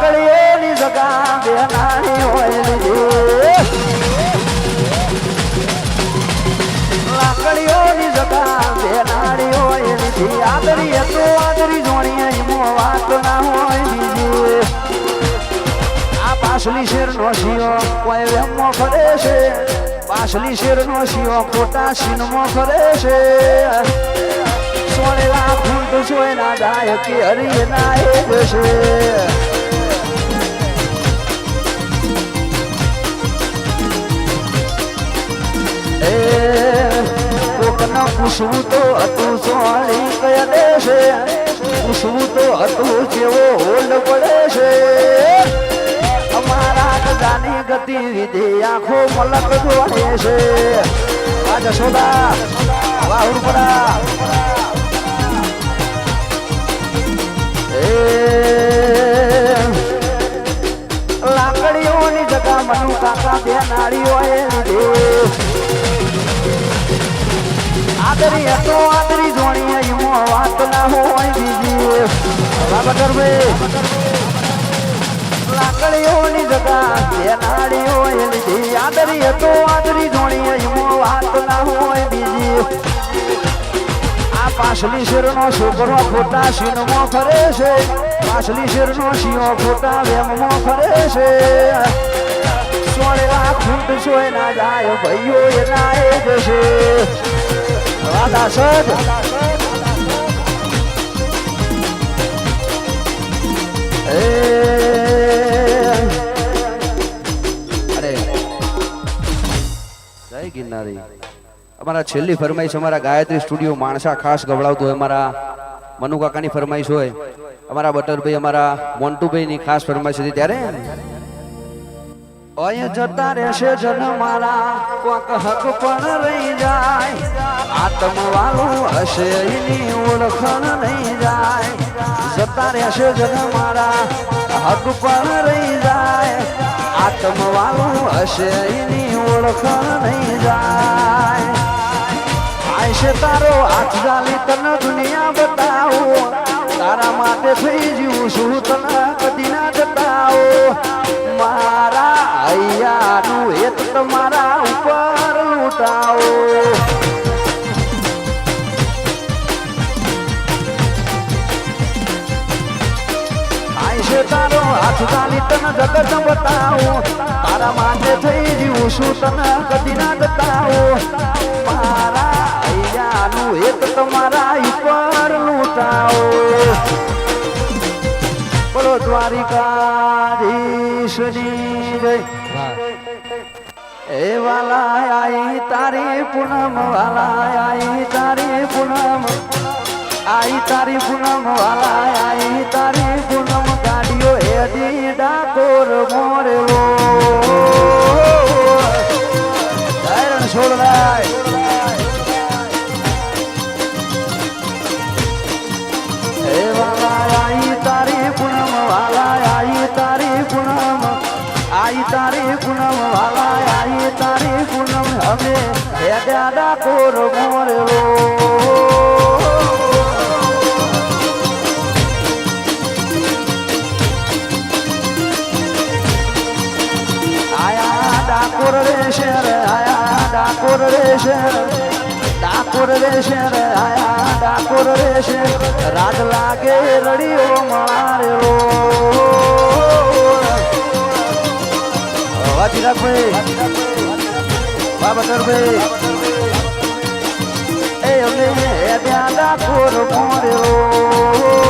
લાકડીઓની જગા બે હોય લાકડીઓની જગા બે હોય લીધી આદરી હતો, આદરી જોણી આ પાછલી શેર નો શિયો કોઈ વેમો ફરે છે? પાછલી શેર નો શિયો ખોટા સીનમાં ફરે છે? સોનેલા ફૂલ જોઈ ના જાય કે હરી ના એ જશે પૂછવું તો હતું સોળી કયા દેશે? પૂછવું તો હતું જેવો હોલ પડે છે? અમારા ગજાની ગતિવિધિ આંખો મલક જોડે છે. આ જશોદા પડા. લાકડીઓની જગા મનુ કાકા બે નાળીઓ એ લીધી. આદરી હતો આદરી જોણી એમાં વાત ના હોય બીજી. બાબા લાકડીઓની જગા બે નાડીઓ લીધી. આદરી હતો આદરી જોણી એમાં વાત ના હોય બીજી. આ પાછલી શેરનો છોકરો ખોટા સીનમાં ફરે છે. પાછલી શેરનો શિયો ખોટા વેમમાં ફરે છે. સોળેલા ખૂંટ સોય ના જાય ભાઈઓ એના એ જશે રાધા સદ અરે જય ગિરનારી અમારા છેલ્લી ફરમાઈશ અમારા ગાયત્રી સ્ટુડિયો માણસા ખાસ ગવડાવતું હોય અમારા મનુ કાકાની ફરમાઈશ હોય અમારા બટરભાઈ અમારા મોન્ટુભાઈની ખાસ ફરમાઈશ હતી ત્યારે ઓય જતા રહેશે જન મારા કોક હક પણ રહી જાય. આત્મ વાળું હશે એની ઓળખણ નહીં જાય. જતા રહેશે જન મારા હક પણ રહી જાય. આત્મ વાળું હશે એની ઓળખણ નહીં જાય. આયશે તારો હાથ જાલી, તને દુનિયા બતાવો. તારા માટે થઈ જીવું છું તને કદી ના મારા હૈયાનું હેત તમારા ઉપર આયશે તારો હાથ જાલી તને જગત બતાવો તારા માટે થઈ જીવું છું તને કદી ના જતાવો. મારા અહીંયાનું હેત તમારા ઉપર લૂંટાવો બોલો દ્વારિકાધીશની એ વાલા આઈ તારી પૂનમ વાલા આઈ તારી પૂનમ આઈ તારી પૂનમ વાલા આઈ તારી પૂનમ ગાડીઓ હેડી ડાકોર મોરેલો. ધારણ છોડરાય દાદા કોર મોરેલો. ડાકોર રે શેર આયા ડાકોર રે શેર. ડાકોર રે શેર આયા ડાકોર રે શેર. રાજ લાગે રડિયો મારેલો. વાજી બાબતરભાઈ એ અમે બે દાદા ખોર મોર્યો